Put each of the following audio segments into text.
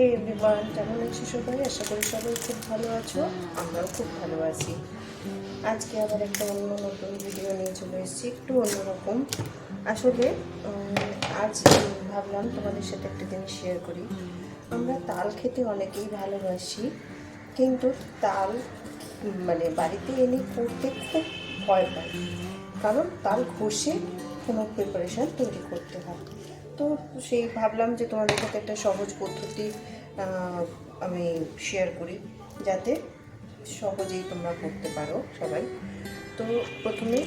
হে everyone কেমন আছো সবাই? আশা করি সবাই খুব ভালো আছো। আমরাও খুব ভালো আছি। আজকে আবার একটা অন্য নতুন ভিডিও নিয়ে চলে এসেছি, একটু অন্যরকম। আসলে আজ ভাবলাম তোমাদের সাথে একটা জিনিস শেয়ার করি। আমরা তাল খেতে অনেকেই ভালোবাসি, কিন্তু তাল মানে বাড়িতে এনে করতে খুব ভয় পাই কারণ তাল ঘষে কোনো প্রিপারেশান তৈরি করতে হয়। তো সেই ভাবলাম যে তোমাদের সাথে একটা সহজ পদ্ধতি আমি শেয়ার করি, যাতে সহজেই তোমরা করতে পারো সবাই। তো প্রথমে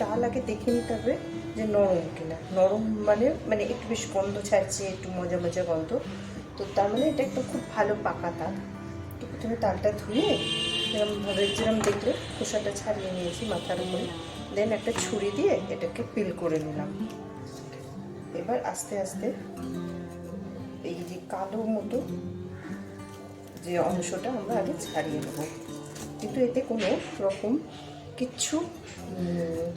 তাল আগে দেখে নিতে হবে যে নরম কিনা। নরম মানে মানে একটু বেশ গন্ধ ছাড়ছে, একটু মজা মজা গন্ধ। তো তার মানে এটা একটা খুব ভালো পাকা তাল। তো প্রথমে তালটা ধুয়ে যেরকমভাবে যেরকম দেখলে খোসাটা ছাড়িয়ে নিয়েছি মাথার উপরে, দেন একটা ছুরি দিয়ে এটাকে পিল করে নিলাম। এবার আস্তে আস্তে এই যে কালো মতো যে অংশটা আমরা আগে ছাড়িয়ে নেব। কিন্তু এতে কোনো রকম কিচ্ছু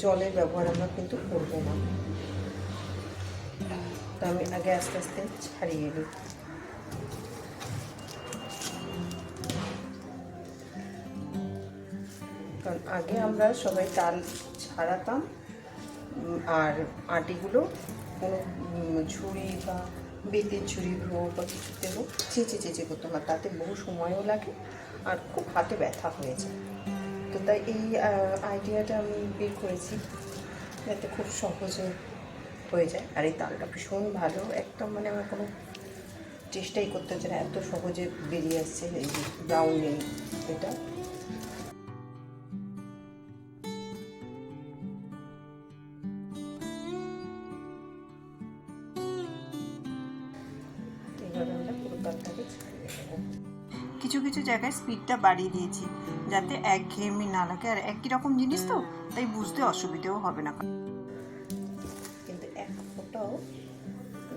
জলের ব্যবহার আমরা কিন্তু করব না। তো আমি আগে আস্তে আস্তে ছাড়িয়ে নিই। কারণ আগে আমরা সবাই তাল ছাড়াতাম আর আটিগুলো কোনো ঝুড়ি বা বেতের ঝুড়ি হোক বা কিছুতে হোক চেঁচে চেঁচে করতাম আর তাতে বহু সময়ও লাগে আর খুব হাতে ব্যথা হয়ে যায়। তো তাই এই আইডিয়াটা আমি বের করেছি যাতে খুব সহজে হয়ে যায়। আর এই তালটা ভীষণ ভালো। একদম মানে আমার কোনো চেষ্টাই করতে হচ্ছে না। এত সহজে বেরিয়ে আসছে। এই ব্রাউন এটা। জায়গায় স্পিডটা বাড়িয়ে দিয়েছি, যাতে একঘেয়েমি না লাগে। আর একই রকম জিনিস তো, তাই বুঝতে অসুবিধেও হবে না। কিন্তু এক ফোঁটাও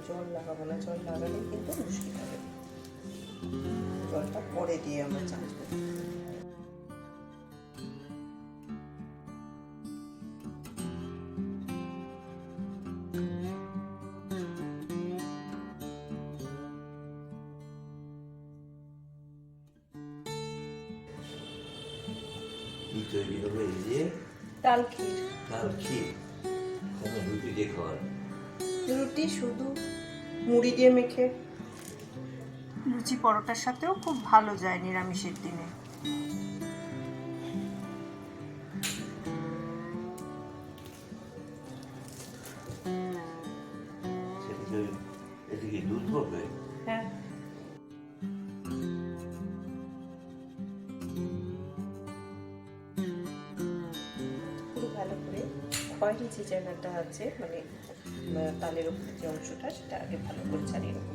জল লাগাবো না, জল লাগালে কিন্তু মুশকিল হবে। জলটা পরে দিয়ে আমরা চাঁচবো কি তৈরি হবে এই যে তাল ক্ষীর। তাল ক্ষীর। কেন রুটি দিয়ে খাওয়ার রুটি শুধু মুড়ি দিয়ে মেখে। লুচি পরোটার সাথেও খুব ভালো যায় নিরামিষের দিনে। খয়েরি যে জায়গাটা আছে মানে তালের উপরে যে অংশটা, সেটা আগে ভালো করে ছাড়িয়ে নেব।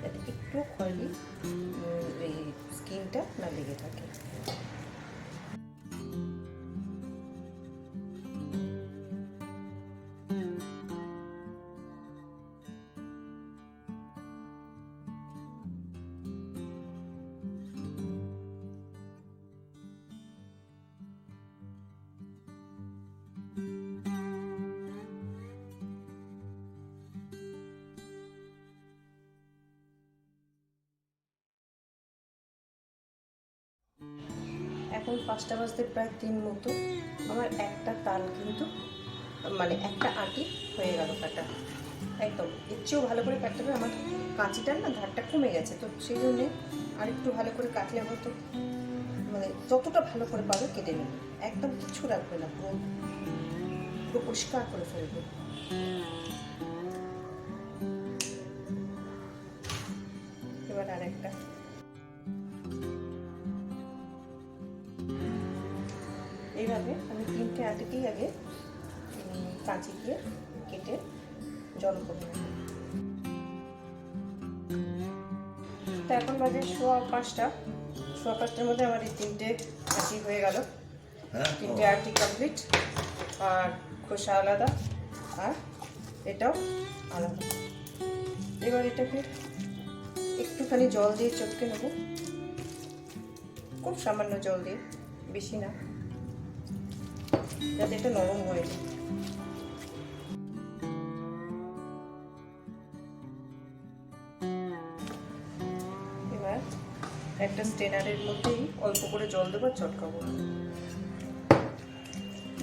যাতে একটু খয়েরি এই স্কিনটা না লেগে থাকে। এখন পাঁচটা বাজতে প্রায় তিন মতো। আমার একটা তাল কিন্তু মানে একটা আটি হয়ে গেল কাটা। একদম। এর চেয়েও ভালো করে কাটতে হবে। আমার কাঁচিটার না ধারটা কমে গেছে, তো সেই জন্যে আর একটু ভালো করে কাটলে হয়তো মানে যতটা ভালো করে পাবে কেটে নেবে। একদম কিছু রাখবে না, পুরো পুরো পরিষ্কার করে ফেলবে। এখন বাজে সোয়া পাঁচটা। সোয়া পাঁচটার মধ্যে আমার এই তিনটে আটি হয়ে গেল। হ্যাঁ? তিনটে আটি কমপ্লিট আর খোসা আলাদা। আর এটাও আলাদা। এবার এটাকে একটুখানি জল দিয়ে চটকে নেব। খুব সামান্য জল দিয়ে বেশি না। যাতে এটা নরম হয়ে যায়। একটা স্টেনারের মধ্যেই অল্প করে জল দেবো চটকাবো।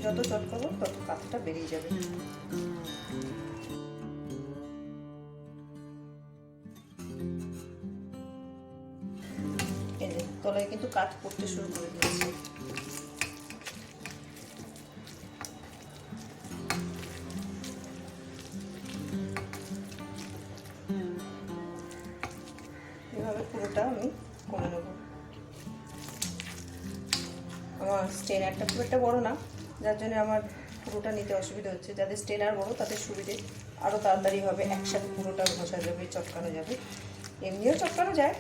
যত চটকাবো তত কাতটা বেরিয়ে যাবে। তলায় কিন্তু কাঠ পড়তে শুরু করে দিয়েছে। এভাবে পুরোটা আমি করে নেব। আমার স্টেনারটা খুব একটা বড় না, যার জন্য আমার পুরোটা নিতে অসুবিধা হচ্ছে। যাদের স্টেনার বড় তাদের সুবিধে আরও তাড়াতাড়ি হবে, একসাথে পুরোটা ঘষা যাবে, চটকানো যাবে। এমনিও চটকানো যায়,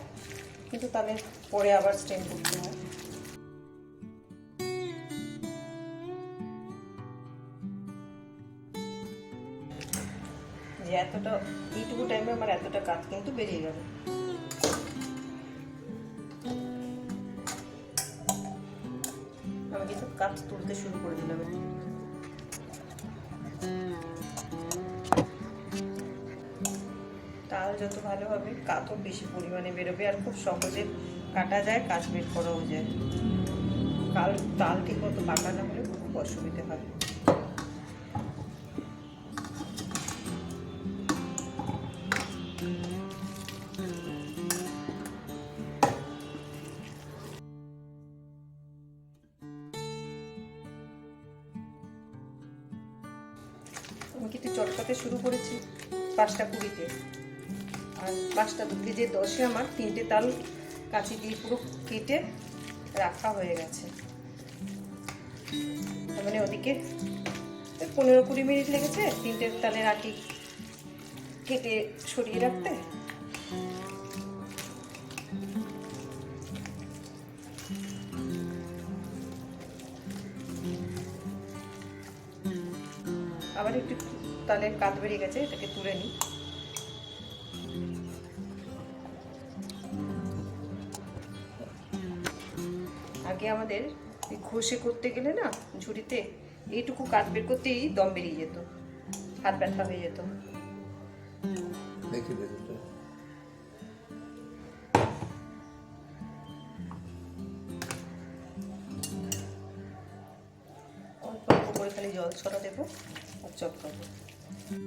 কিন্তু তাহলে পরে আবার স্টেন করতে হয়। যে এতটা, এইটুকু টাইমে আমার এতটা কাজ কিন্তু বেরিয়ে গেল। আমি কাঠ তুলতে শুরু করে দিলাম তাল যত ভালো হবে কাত বেশি পরিমাণে বেরোবে আর খুব সহজে কাটা যায়, কাজ বের করাও যায়। কাল তাল ঠিক মতো পাকা না হলে খুব অসুবিধে হয়। চটকাতে শুরু করেছি পাঁচটা কুড়িতে। আর পাঁচটা কেজি দশে আমার তিনটে তাল কাঁচি দিয়ে পুরো কেটে রাখা হয়ে গেছে। তার মানে ওদিকে পনেরো কুড়ি মিনিট লেগেছে তিনটে তালের আটি কেটে সরিয়ে রাখতে। আবার একটু তালের কাত বেরিয়ে গেছে এটাকে তুলে নিই। আগে আমাদের এই ঘষে করতে গেলে না ঝুড়িতে এইটুকু কাত বের করতেই দম বেরিয়ে যেত হাত ব্যথা হয়ে যেত। দেখি অল্প অল্প করে খালি জল ছড়া দেবো আর চটকাবো আমাদের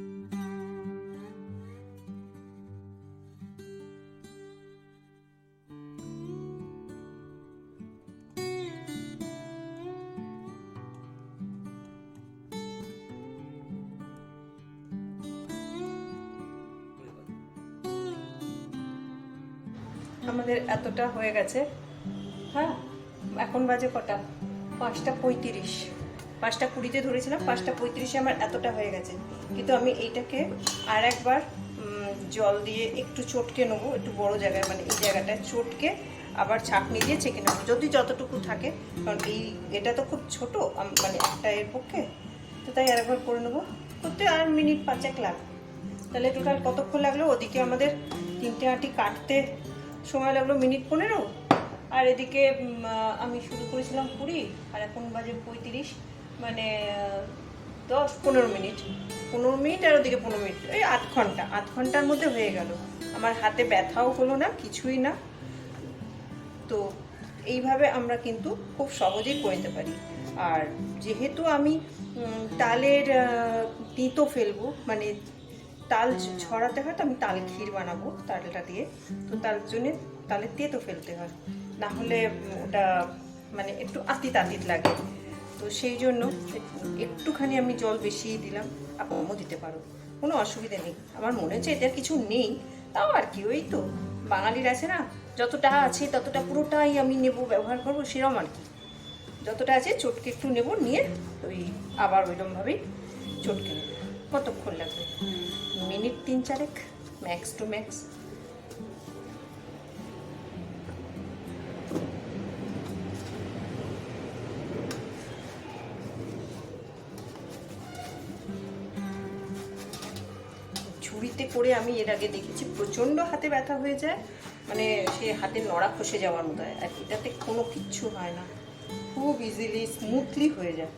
এতটা হয়ে গেছে। হ্যাঁ এখন বাজে কটা? পাঁচটা পঁয়ত্রিশ। পাঁচটা কুড়িতে ধরেছিলাম পাঁচটা পঁয়ত্রিশে আমার এতটা হয়ে গেছে। কিন্তু আমি এইটাকে আর একবার জল দিয়ে একটু চটকে নেব একটু বড় জায়গায় মানে এই জায়গাটায় চটকে আবার ছাঁকনি দিয়ে ছেঁকে নেব যদি যতটুকু থাকে। কারণ এই এটা তো খুব ছোট মানে একটা এর পক্ষে। তো তাই আরেকবার করে নেব। করতে আর মিনিট পাঁচেক লাগবে। তাহলে টোটাল কতক্ষণ লাগল? ওদিকে আমাদের তিনটে আটি কাটতে সময় লাগল মিনিট পনেরো। আর এদিকে আমি শুরু করেছিলাম কুড়ি আর এখন বাজে পঁয়ত্রিশ। মানে দশ, পনেরো মিনিট। পনেরো মিনিট আর ওদিকে পনেরো মিনিট। এই আধ ঘণ্টা। আধ ঘণ্টার মধ্যে হয়ে গেল। আমার হাতে ব্যথাও হলো না, কিছুই না। তো এইভাবে আমরা কিন্তু খুব সহজেই করে নিতে পারি। আর যেহেতু আমি তালের তিতো ফেলব মানে তাল ছড়াতে হয় তো আমি তাল ক্ষীর বানাবো তালটা দিয়ে। তো তার জন্য তালের তেতো ফেলতে হয়। না হলে ওটা মানে একটু আতিত আতিত লাগে। তো সেই জন্য একটুখানি আমি জল বেশি দিলাম। আপনিও দিতে পারো। কোনো অসুবিধা নেই। আমার মনে হচ্ছে এটার কিছু নেই। তাও আর কি, ওই তো। বাঙালির আছে না, যতটা আছে ততটা পুরোটাই আমি নেব, ব্যবহার করব সেরকম আর কি। যতটা আছে চটকে একটু নেব, নিয়ে ওই আবার ওইরকমভাবেই চটকে নেব। কতক্ষণ লাগবে? মিনিট তিন চারেক ম্যাক্স টু ম্যাক্স করে আমি এর আগে দেখেছি, প্রচণ্ড হাতে ব্যথা হয়ে যায়। মানে সে হাতে নড়া খসে যাওয়ার মতো। হয় আর এটাতে কোনো কিচ্ছু হয় না। খুব ইজিলি স্মুথলি হয়ে যায়।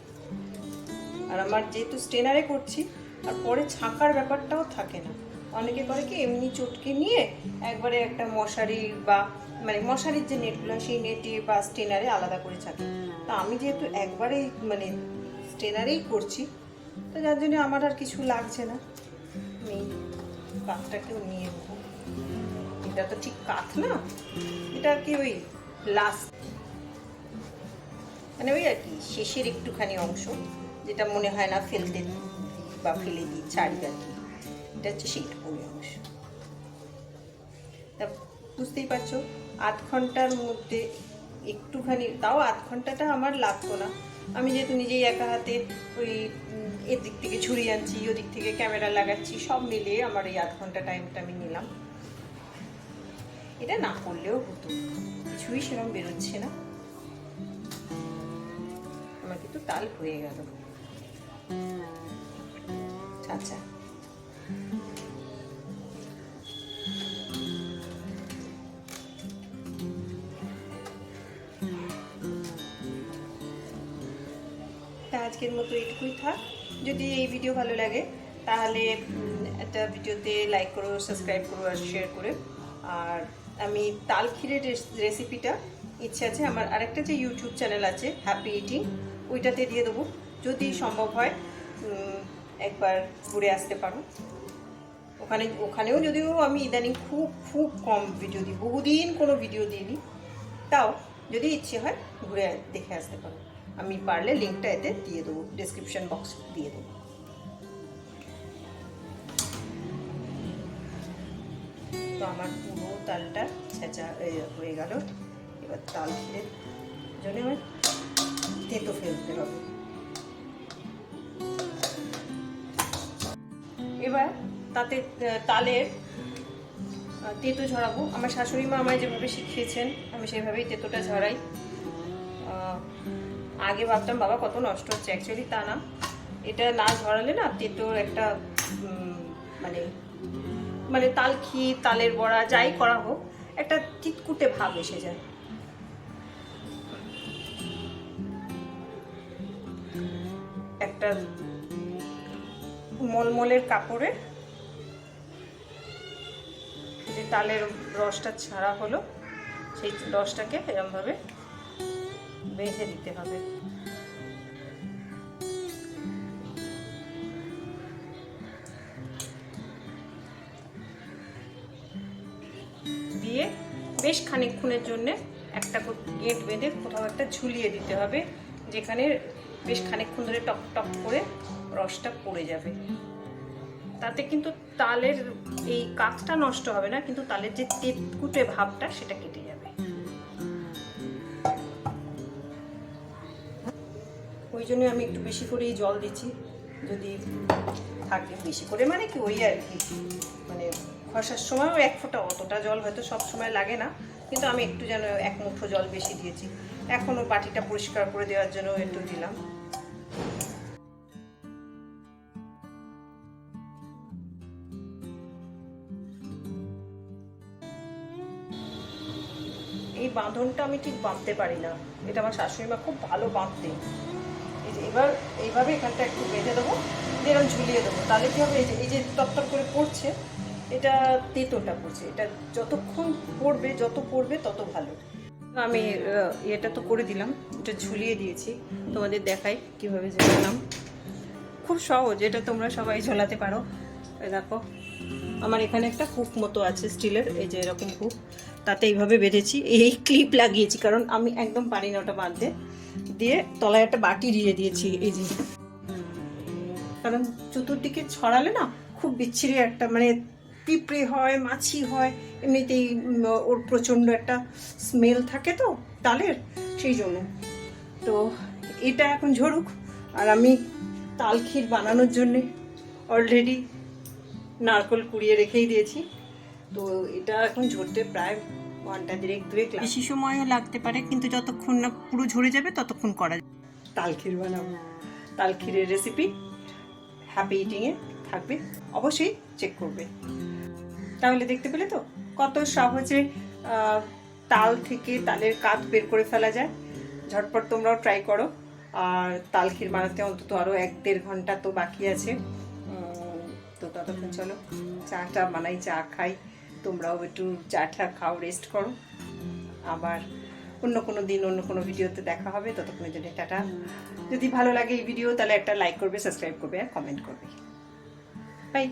আর আমার যেহেতু স্টেনারে করছি, আর পরে ছাঁকার ব্যাপারটাও থাকে না। অনেকে করে কি, এমনি চটকে নিয়ে একবারে একটা মশারি বা মানে মশারির যে নেটগুলো সেই নেটে বা স্টেনারে আলাদা করে ছাকে। তা আমি যেহেতু একবারেই মানে স্টেনারেই করছি, তো যার জন্য আমার আর কিছু লাগছে না। আমি কাঠটাকেও নিয়ে নেব। এটা তো ঠিক কাঠ না? এটা কি ওই লাস্ট মানে ওই আর কি, শেষের একটুখানি অংশ, যেটা মনে হয় না ফেলতে বা ফেলে দিই, ছাড়ি আর কি। এটা হচ্ছে সেইটুকুনি অংশ। তা বুঝতেই পারছ, আধ ঘণ্টার মধ্যে একটুখানি, তাও আধ ঘন্টাটা আমার লাগতো না। আমি যেহেতু নিজেই একা হাতে ওই এদিক থেকে ছুরি আনছি, ওদিক থেকে ক্যামেরা লাগাচ্ছি, সব মিলিয়ে আমার এই আধ ঘণ্টা টাইমটা আমি নিলাম। এটা না করলেও হতো, কিছুই সেরকম বেরোচ্ছে না। আমার কিন্তু তাল হয়ে গেল। আচ্ছা আজকের মতো এটুকুই থাক। যদি এই ভিডিও ভালো লাগে, তাহলে একটা ভিডিওতে লাইক করো সাবস্ক্রাইব করো আর শেয়ার করে। আর আমি তাল ক্ষীরের রেসিপিটা ইচ্ছে আছে আমার আরেকটা যে ইউটিউব চ্যানেল আছে হ্যাপি ইটিং ওইটাতে দিয়ে দেবো। যদি সম্ভব হয় একবার ঘুরে আসতে পারো। ওখানে, ওখানেও যদিও আমি ইদানিং খুব খুব কম ভিডিও দিই, বহুদিন কোনো ভিডিও দিইনি। তাও, যদি ইচ্ছে হয়, ঘুরে দেখে আসতে পারো। আমি পারলে লিঙ্কটা এতে দিয়ে দেবো ডিসক্রিপশন বক্স দিয়ে দেবো। তো আমার পুরো তালটা ছেঁচা হয়ে গেল। এবার তাল জন্য আমার তেতো ফেলতে হবে। এবার তাতে তালের তেতো ঝরাবো। আমার শাশুড়ি মা আমায় যেভাবে শিখিয়েছেন, আমি সেভাবেই তেতোটা ঝরাই আগে ভাবতাম, বাবা কত নষ্ট হচ্ছে। অ্যাকচুয়ালি তা না। এটা না ঝরালে না তেতোর একটা মানে মানে তাল ক্ষীর, তালের বড়া, যাই করা হোক, একটা তিতকুটে ভাব এসে যায়। একটা মলমলের কাপড়ে যে তালের রসটা ছাড়া হলো, সেই রসটাকে এরমভাবে বেঁধে দিতে হবে। দিয়ে বেশ খানিকক্ষণের জন্য একটা গেট বেঁধে কোথাও একটা ঝুলিয়ে দিতে হবে, যেখানে বেশ খানিকক্ষণ ধরে টক টক করে রসটা পড়ে যাবে। তাতে কিন্তু তালের এই কাঁচটা নষ্ট হবে না, কিন্তু তালের যে তেতকুটে ভাবটা সেটা কেটে ওই জন্য আমি একটু বেশি করেই জল দিচ্ছি, যদি থাকে বেশি করে মানে কি ওই আর কি মানে খসার সময়ও এক ফোঁটা অতটা জল হয়তো সব সময় লাগে না, কিন্তু আমি একটু যেন এক মুঠো জল বেশি দিয়েছি। এখনও বাটিটা পরিষ্কার করে দেওয়ার জন্য একটু দিলাম। এই বাঁধনটা আমি ঠিক বাঁধতে পারি না। এটা আমার শাশুড়ি মা খুব ভালো যে এবার এইভাবে এখানটা একটু বেঁধে দেবো এরকম ঝুলিয়ে দেবো। তাহলে কি হবে, এই যে এই যে করে পড়ছে, এটা তেতোটা পড়ছে। এটা যতক্ষণ পড়বে, যত পড়বে, তত ভালো। আমি এটা তো করে দিলাম, এটা ঝুলিয়ে দিয়েছি। তোমাদের দেখাই কীভাবে ঝোলালাম। খুব সহজ, এটা তোমরা সবাই ঝোলাতে পারো। দেখো, আমার এখানে একটা হুক মতো আছে স্টিলের, এই যে এরকম হুক। তাতে এইভাবে বেঁধেছি। এই ক্লিপ লাগিয়েছি, কারণ আমি একদম পারি না ওটা বাঁধতে। দিয়ে তলায় একটা বাটি দিয়ে দিয়েছি এই যে। কারণ চতুর্দিকে ছড়ালে না খুব বিচ্ছিরি একটা মানে পিঁপড়ে হয়, মাছি হয়, এমনিতেই ওর প্রচণ্ড একটা স্মেল থাকে তো তালের, সেই জন্য। তো এটা এখন ঝরুক আর আমি তাল ক্ষীর বানানোর জন্যে অলরেডি নারকল কুড়িয়ে রেখেই দিয়েছি। তো এটা এখন ঝরতে প্রায় ঘণ্টা দেড়েক দুয়েক বেশি সময়ও লাগতে পারে কিন্তু যতক্ষণ না পুরো ঝরে যাবে ততক্ষণ করা যাবে তাল ক্ষীর বানাবো। তাল ক্ষীরের রেসিপি হ্যাপি ইটিংয়ে থাকবে। অবশ্যই চেক করবে। তাহলে দেখতে পেলে তো কত সহজে তাল থেকে তালের কাত বের করে ফেলা যায়। ঝটপট তোমরাও ট্রাই করো। আর তাল ক্ষীর বানাতে অন্তত আরও এক দেড় ঘণ্টা তো বাকি আছে। তো ততক্ষণ চলো চাটা বানাই চা খাই। তোমরাও একটু চাটা খাও রেস্ট করো। আবার অন্য কোনো দিন অন্য কোনো ভিডিওতে দেখা হবে। ততক্ষণের জন্য টাটা। যদি ভালো লাগে এই ভিডিও তাহলে একটা লাইক করবে সাবস্ক্রাইব করবে আর কমেন্ট করবে। বাই